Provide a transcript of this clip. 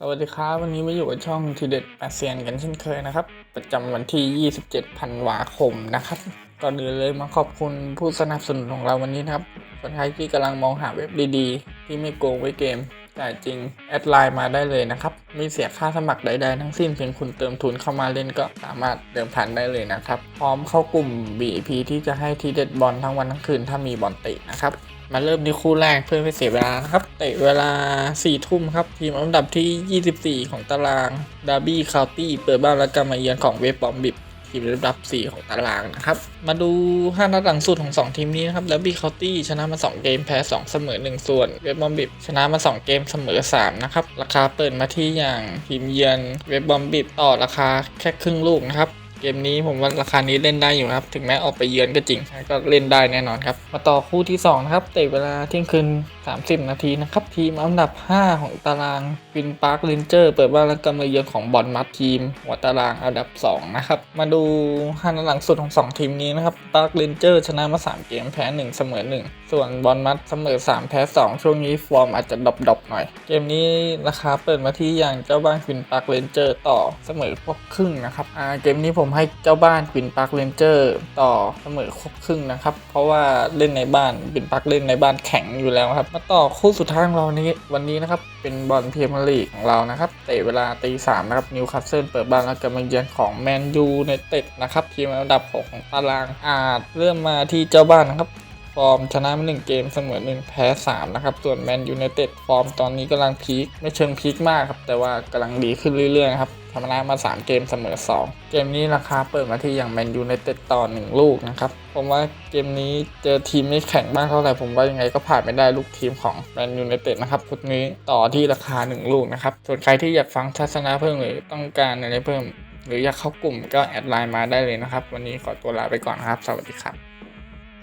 สวัสดีครับ วันนี้มาอยู่กับช่องทีเด็ดแปดเซียนกันเช่นเคยนะครับ ประจำวันที่ 27ธันวาคมนะครับก่อนอื่นเลยมาขอบคุณผู้สนับสนุนของเราวันนี้นะครับคนไทยที่กำลังมองหาเว็บดีๆ ที่ไม่โกงไว้เกม จ่ายจริง แอดไลน์มาได้เลยนะครับไม่เสียค่าสมัครใดๆทั้งสิ้นเพียงคุณเติมทุนเข้ามาเล่นก็สามารถเดิมพันได้เลยนะครับ พร้อมเข้ากลุ่ม VIP ที่จะให้ทีเด็ดบอลทั้งวันทั้งคืนถ้ามีบอลเตะนะครับมาเริ่มที่คู่แรกเพื่อไม่เสียเวลานะครับเตะเวลา4ทุ่มครับ ทีมอันดับที่ 24 ของตารางดาร์บี้คาวตี้เปิดบ้านรับการมาเยือนของเวฟบอมบิบ ทีมอันดับ 4 ของตารางนะครับ มาดู 5 นัดหลังสุดของ 2 ทีมนี้นะครับ แล้วบีเคาวตี้ชนะมา 2 เกม แพ้ 2 เสมอ 1 ส่วนเว็บอมบิบชนะมา 2 เกมเสมอ 3 นะครับ ราคาเปิดมาที่อย่างทีมเยือนเวบบอมบิบต่อราคาแค่ครึ่งลูกนะครับ เกมนี้ผมว่าราคานี้เล่นได้อยู่ครับ ถึงแม้ออกไปเยือนก็จริงก็เล่นได้แน่นอนครับ มาต่อคู่ที่2นะครับเตะเวลาเที่ยงคืน 30 นาทีนะครับ ทีมอันดับ 5 ของตารางวินปาร์คเลนเจอร์เปิดบ้านรับการมาเยือนของบอลมัดทีมหัวตารางอันดับ 2 นะครับ มาดู5นัดหลังสุดของ 2 ทีมนี้นะครับปาร์คเลนเจอร์ชนะมา 3 เกมแพ้ 1 เสมอ 1 ส่วนบอลมัดเสมอ 3 แพ้ 2 ช่วงนี้ฟอร์มอาจจะดรอปๆหน่อย เกมนี้ราคาเปิดมาที่อย่างเจ้าบ้านวินปาร์คเลนเจอร์ต่อเสมอครบครึ่งนะครับเกมนี้ผมให้เจ้าบ้านปินปาร์คเลนเจอร์ต่อเสมอครบครึ่งนะครับ เพราะว่าเล่นในบ้านปินปาร์คเล่นในบ้านแข็งอยู่แล้วครับ มาต่อคู่สุดท้ายของเรานี้วันนี้นะครับเป็นบอลพีเมียร์ลีกของเรานะครับเตะเวลาตีสามนะครับนิวคาสเซิลเปิดบ้านรับการมาเยือนของแมนยูในเต็ดนะครับทีมอันดับหกของตารางอาจเริ่มมาที่เจ้าบ้านนะครับ ฟอร์มชนะมาหนึ่งเกมเสมอหนึ่งแพ้สามนะครับ ส่วนแมนยู i นเต็ดฟอร์มตอนนี้กำลังพีคไม่เชิงพีคมากครับ แต่ว่ากำลังดีขึ้นเรื่อยๆครับชนะมา 3 เกมเสมอ 2 เกมนี้ราคาเปิดมาที่อย่างแมนยู i นเต็ดต่อ 1 ลูกนะครับ ผมว่าเกมนี้เจอทีมไม่แข็งมากเท่าไหร่ผมว่ายังไงก็ผ่านไม่ได้ลูกทีมของแมนยู i นเต็ดนะครับชุดนี้ต่อที่ราคา 1 ลูกนะครับ ส่วนใครที่อยากฟังทัศนะเพิ่มหรือต้องการอะไรเพิ่ม หรืออยากเข้ากลุ่มก็แอดไลน์มาได้เลยนะครับ วันนี้ขอตัวลาไปก่อนครับ สวัสดีครับ